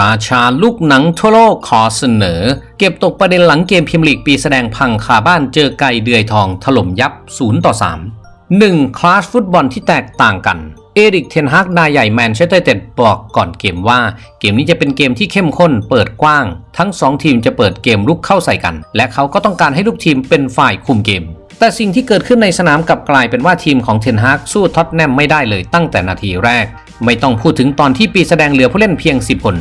ราชาลูกหนังทั่วโลกขอเสนอ เก็บตกประเด็นหลังเกมพรีเมียร์ลีกปีแสดงพังคาบ้านเจอไก่เดือยทองถล่มยับ 0 ต่อ 3 1. คลาสฟุตบอลที่แตกต่างกัน เอริกเทนฮากนายใหญ่แมนเชสเตอร์เต็ดบอกก่อนเกมว่า เกมนี้จะเป็นเกมที่เข้มข้นเปิดกว้าง ทั้ง 2 ทีมจะเปิดเกมลุกเข้าใส่กัน และเขาก็ต้องการให้ลูกทีมเป็นฝ่ายคุมเกมแต่สิ่งที่เกิดขึ้นในสนามกลับกลายเป็นว่าทีมของเทนฮากสู้ท็อตแนมไม่ได้เลยตั้งแต่นาทีแรก ไม่ต้องพูดถึงตอนที่ปีแสดงเหลือผู้เล่นเพียง 10 คน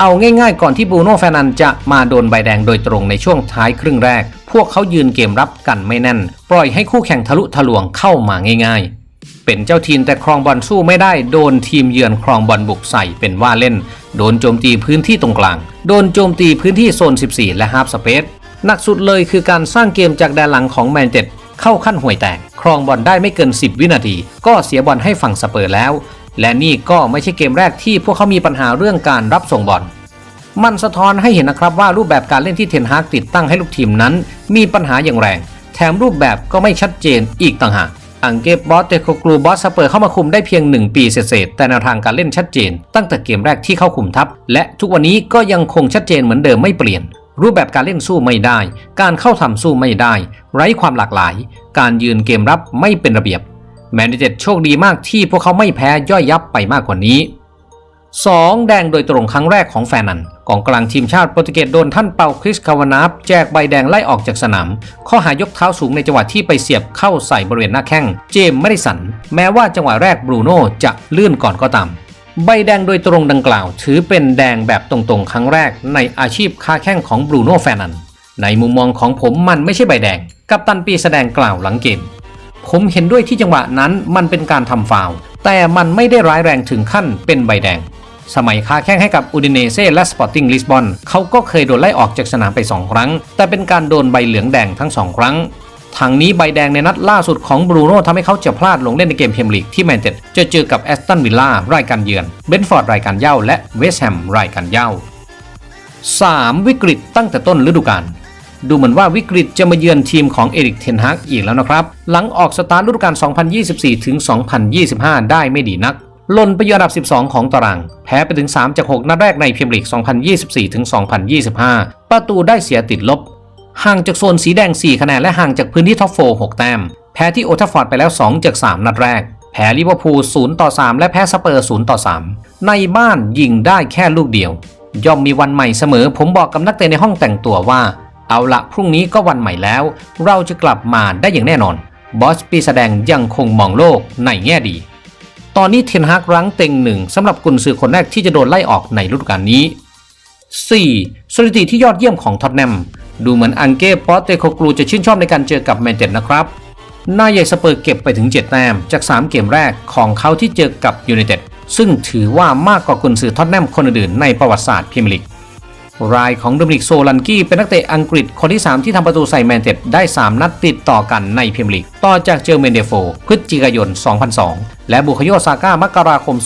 เอาง่ายๆ ก่อนที่บูโน่แฟนันจะมาโดนใบแดงโดยตรงในช่วงท้ายครึ่งแรก พวกเขายืนเกมรับกันไม่แน่น ปล่อยให้คู่แข่งทะลุทะลวงเข้ามาง่ายๆ เป็นเจ้าทีมแต่ครองบอลสู้ไม่ได้โดนทีมเยือนครองบอลบุกใส่เป็นว่าเล่น โดนโจมตีพื้นที่ตรงกลาง โดนโจมตีพื้นที่โซน 14 และฮาร์ฟสเปซหนักสุดเลยคือการสร้างเกมจากแดนหลังของแมนเต็ดเข้าขั้นห่วยแตก ครองบอลได้ไม่เกิน 10 วินาที ก็เสียบอลให้ฝั่งสเปอร์แล้ว และนี่ก็ไม่ใช่เกมแรกที่พวกเขามีปัญหาเรื่องการรับส่งบอล มันสะท้อนให้เห็นนะครับว่ารูปแบบการเล่นที่เทนฮากติดตั้งให้ลูกทีมนั้น มีปัญหาอย่างแรง แถมรูปแบบก็ไม่ชัดเจนอีกต่างหากอังเกบบอสเตโคกลูบอสสเปอร์เข้ามาคุมได้เพียง 1 ปีเศษแต่แนวทางการเล่นชัดเจน ตั้งแต่เกมแรกที่เข้าคุมทัพ และทุกวันนี้ก็ยังคงชัดเจนเหมือนเดิมไม่เปลี่ยน รูปแบบการเล่นสู้ไม่ได้ การเข้าทำสู้ไม่ได้ ไร้ความหลากหลาย การยืนเกมรับไม่เป็นระเบียบ แมนยูเต็ดโชคดีมากที่พวกเขาไม่แพ้ย่อยยับไปมากกว่านี้ 2. แดงโดยตรงครั้งแรกของแฟนันกองกลางทีมชาติโปรตุเกสโดนท่านเปาคริสคาวานาฟแจกใบแดงไล่ออกจากสนาม ข้อหายกเท้าสูงในจังหวะที่ไปเสียบเข้าใส่บริเวณหน้าแข้งเจมส์ไม่ได้สัน แม้ว่าจังหวะแรกบรูโน่จะลื่นก่อนก็ตาม ใบแดงโดยตรงดังกล่าว ถือเป็นแดงแบบตรงๆ ครั้งแรกในอาชีพค้าแข้งของบรูโน่แฟนนันในมุมมองของผมมันไม่ใช่ใบแดง กัปตันปีแสดงกล่าวหลังเกม ผมเห็นด้วยที่จังหวะนั้นมันเป็นการทำฟาวล์แต่มันไม่ได้ร้ายแรงถึงขั้นเป็นใบแดง สมัยค้าแข้งให้กับอูดิเนเซ่และสปอร์ติ้งลิสบอนเขาก็เคยโดนไล่ออกจากสนามไป 2 ครั้ง แต่เป็นการโดนใบเหลืองแดงทั้ง 2 ครั้งทางนี้ใบแดงในนัดล่าสุดของบรูโน่ทำให้เขาจะพลาดลงเล่นในเกมเพรียร์ลีกที่แมนเชสเตอร์จะเจอกับแอสตันวิลล่ารายการเยือนเบนฟอร์ดรายการเย่าและเวสต์แฮมรายการเย่า 3. วิกฤตตั้งแต่ต้นฤดูกาล ดูเหมือนว่าวิกฤตจะมาเยือนทีมของเอริกเทนฮากอีกแล้วนะครับ หลังออกสตาร์ทฤดูกาล 2024 ถึง 2025 ได้ไม่ดีนักหล่นไปอยู่อันดับ 12 ของตาราง แพ้ไปถึง 3 จาก 6 นัดแรกในพรีเมียร์ลีก 2024 ถึง 2025 ประตูได้เสียติดลบ ห่างจากโซนสีแดง 4 คะแนน และห่างจากพื้นที่ท็อป4 6แต้ม แพ้ที่โอทัฟฟอร์ดไปแล้ว 2 จาก 3 นัดแรก แพ้ลิเวอร์พูล 0 ต่อ 3 และแพ้สเปอร์ 0 ต่อ 3 ในบ้านยิงได้แค่ลูกเดียว ย่อมมีวันใหม่เสมอ ผมบอกกับนักเตะในห้องแต่งตัวว่า เอาละพรุ่งนี้ก็วันใหม่แล้ว เราจะกลับมาได้อย่างแน่นอน บอสปีแสดงยังคงมองโลกในแง่ดี ตอนนี้เทนฮากรั้งเต็งหนึ่งสำหรับกุนซือคนแรกที่จะโดนไล่ออกในฤดูกาลนี้ 4. สถิติที่ยอดเยี่ยมของท็อตแนมดูเหมือนอังเก้ปอสเตโคกลูจะชื่นชอบในการเจอกับแมนเชสเตอร์นะครับนายใหญ่สเปอร์เก็บไปถึง 7 แต้มจาก 3 เกมแรกของเขาที่เจอกับยูไนเต็ดซึ่งถือว่ามากกว่ากุนซือท็อตแนมคนอื่นในประวัติศาสตร์พรีเมียร์ลีก รายของโดมินิกโซลันกี้เป็นนักเตะอังกฤษคนที่ 3 ที่ทำประตูใส่แมนเชสเตอร์ได้ 3 นัดติดต่อกันในพรีเมียร์ลีก ต่อจากเจอเมนเดโฟพฤศจิกายน 2002 และบุคโยซาก้ามกราคม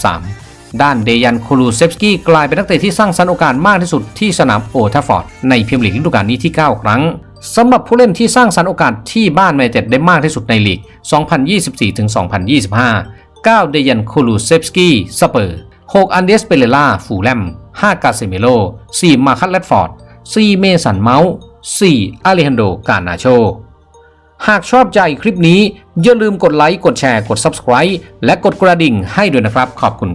2023ด้านเดยันคูลูเซฟสกี้กลายเป็นนักเตะที่สร้างสรรค์โอกาสมากที่สุดที่สนามโอทัฟฟอร์ดในพรีเมียร์ลีกฤดูกาลนี้ที่ 9 ครั้งสำหรับผู้เล่นที่สร้างสรรค์โอกาสที่บ้านแมนเชสเตอร์ได้มากที่สุดในลีก 2024-2025 9 เดยันคูลูเซฟสกี้สเปอร์ 6 อันเดสเปเรล่าฟูแลม 5 กาเซเมโล 4 มาคัตแลดฟอร์ด 4 เมสันเมาส์ 4อาเลฮันโด กานาโช หากชอบใจคลิปนี้ อย่าลืมกดไลค์ กดแชร์ กด Subscribe และกดกระดิ่งให้ด้วยนะครับ ขอบคุณครับ